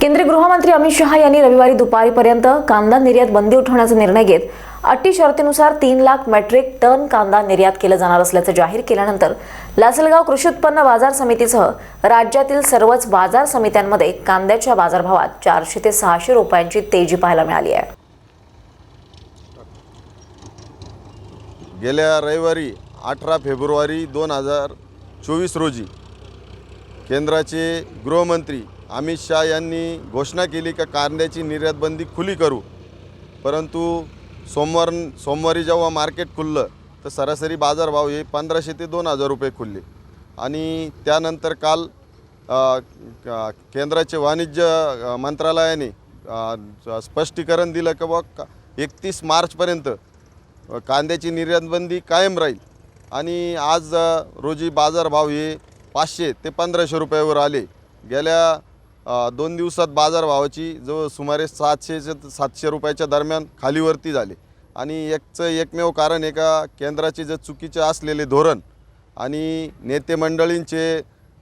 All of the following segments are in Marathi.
केंद्रीय गृहमंत्री अमित शहा यांनी रविवारी दुपारीपर्यंत कांदा निर्यात बंदी उठवण्याचा निर्णय घेत अटी शर्तीनुसार तीन लाख मेट्रिक टन कांदा निर्यात केला जाणार असल्याचं जाहीर केल्यानंतर लासलगाव कृषी उत्पन्न बाजार समितीसह राज्यातील सर्वच बाजार समित्यांमध्ये कांद्याच्या बाजारभावात चारशे ते सहाशे रुपयांची तेजी पाहायला मिळाली आहे. गेल्या रविवारी अठरा फेब्रुवारी दोन हजार चोवीस रोजी केंद्राचे गृहमंत्री अमित शाह यांनी घोषणा केली का कांद्याची निर्यातबंदी खुली करू. परंतु सोमवार सोमवारी जेव्हा मार्केट खुललं तर सरासरी बाजारभाव हे पंधराशे ते दोन हजार रुपये खुलले. आणि त्यानंतर काल केंद्राचे वाणिज्य मंत्रालयाने स्पष्टीकरण दिलं की बा एकतीस मार्चपर्यंत कांद्याची निर्यातबंदी कायम राहील. आणि आज रोजी बाजारभाव हे पाचशे ते पंधराशे रुपयावर आले. गेल्या दोन दिवसात बाजारभावाची जवळ सुमारे सातशेचे सातशे रुपयाच्या दरम्यान खालीवरती झाले. आणि एकचं एकमेव कारण आहे का केंद्राचे जे चुकीचे असलेले धोरण आणि नेते मंडळींचे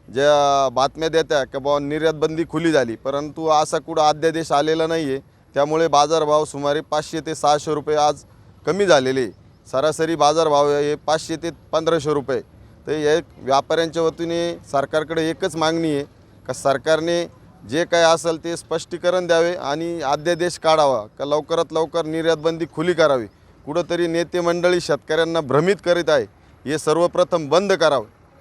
ज्या बातम्या देत्या की बाबा निर्यातबंदी खुली झाली परंतु असा कुठं अध्यादेश आलेला नाही आहे त्यामुळे बाजारभाव सुमारे पाचशे ते सहाशे रुपये आज कमी झालेले आहे. सरासरी बाजारभाव हे पाचशे ते पंधराशे रुपये तर एक व्यापाऱ्यांच्या वतीने सरकारकडे एकच मागणी आहे का सरकारने जे काय असेल ते स्पष्टीकरण द्यावे आणि अध्यादेश काढावा. का लवकरात लवकर निर्यातबंदी खुली करावी. कुठंतरी नेते मंडळी शेतकऱ्यांना भ्रमित करीत आहे. हे सर्वप्रथम बंद करावं.